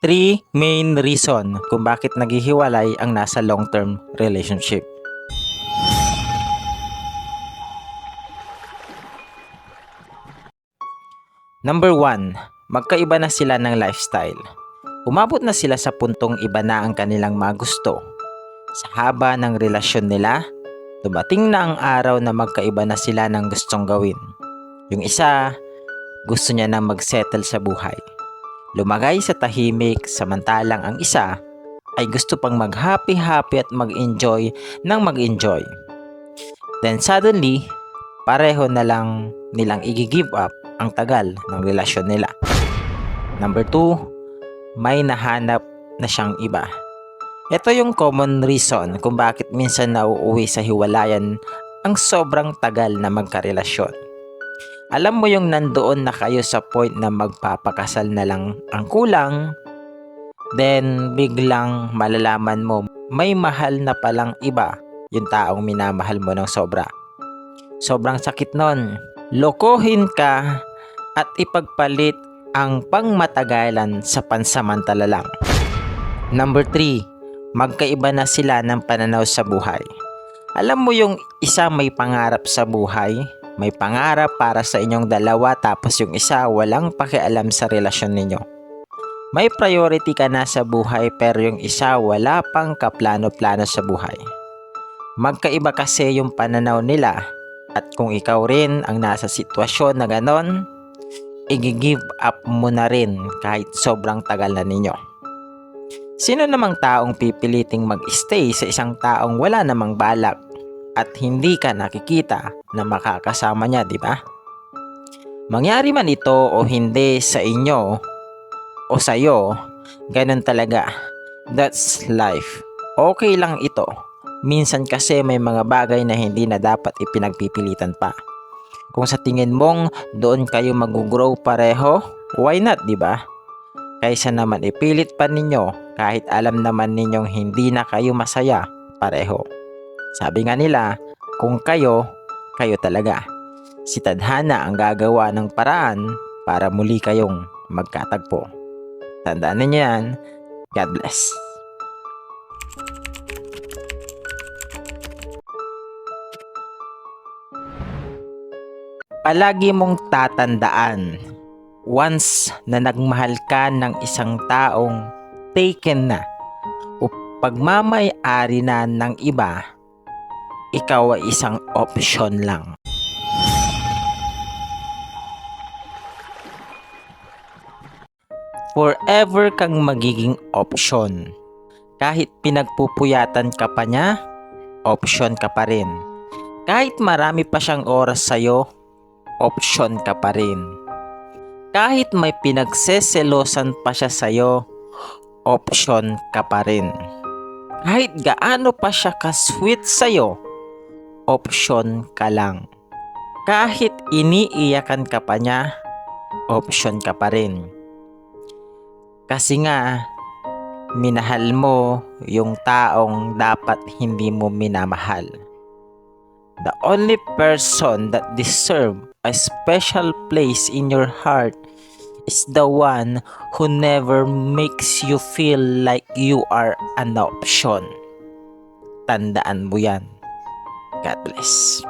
Three main reason kung bakit naghihiwalay ang nasa long-term relationship. Number 1, magkaiba na sila ng lifestyle. Umabot na sila sa puntong iba na ang kanilang mga gusto. Sa haba ng relasyon nila, dumating na ang araw na magkaiba na sila ng gustong gawin. Yung isa, gusto niya na mag-settle sa buhay. Lumagay sa tahimik samantalang ang isa ay gusto pang mag-happy-happy at mag-enjoy ng mag-enjoy. Then suddenly, pareho na lang nilang i-give up ang tagal ng relasyon nila. Number 2, may nahanap na siyang iba. Ito yung common reason kung bakit minsan nauuwi sa hiwalayan ang sobrang tagal na magkarelasyon. Alam mo yung nandoon na kayo sa point na magpapakasal na lang ang kulang, then biglang malalaman mo may mahal na palang iba yung taong minamahal mo ng sobra. Sobrang sakit nun. Lokohin ka at ipagpalit ang pangmatagalan sa pansamantala lang. Number 3, magkaiba na sila ng pananaw sa buhay. Alam mo yung isa may pangarap sa buhay, may pangarap para sa inyong dalawa tapos yung isa walang pakialam sa relasyon ninyo. May priority ka na sa buhay pero yung isa wala pang kaplano-plano sa buhay. Magkaiba kasi yung pananaw nila at kung ikaw rin ang nasa sitwasyon na ganon, i-give up mo na rin kahit sobrang tagal na ninyo. Sino namang taong pipiliting mag-stay sa isang taong wala namang balak at hindi ka nakikita na makakasama niya, di ba? Mangyari man ito o hindi sa inyo o sa iyo, ganun talaga. That's life. Okay lang ito. Minsan kasi may mga bagay na hindi na dapat ipinagpipilitan pa. Kung sa tingin mong doon kayo mag-grow pareho, why not, di ba? Kaysa naman ipilit pa ninyo kahit alam naman ninyong hindi na kayo masaya pareho. Sabi nga nila, kung kayo, kayo talaga. Si Tadhana ang gagawa ng paraan para muli kayong magkatagpo. Tandaan ninyo yan. God bless. Palagi mong tatandaan, once na nagmahal ka ng isang taong taken na o pagmamay-ari na ng iba, ikaw ay isang option lang. Forever kang magiging option. Kahit pinagpupuyatan ka pa niya, option ka pa rin. Kahit marami pa siyang oras sa'yo, option ka pa rin. Kahit may pinagseselosan pa siya sa'yo, option ka pa rin. Kahit gaano pa siya ka-sweet sa'yo, option ka lang. Kahit iniiyakan ka pa niya, option ka pa rin. Kasi nga, minahal mo yung taong dapat hindi mo minamahal. The only person that deserve a special place in your heart is the one who never makes you feel like you are an option. Tandaan mo yan. God bless.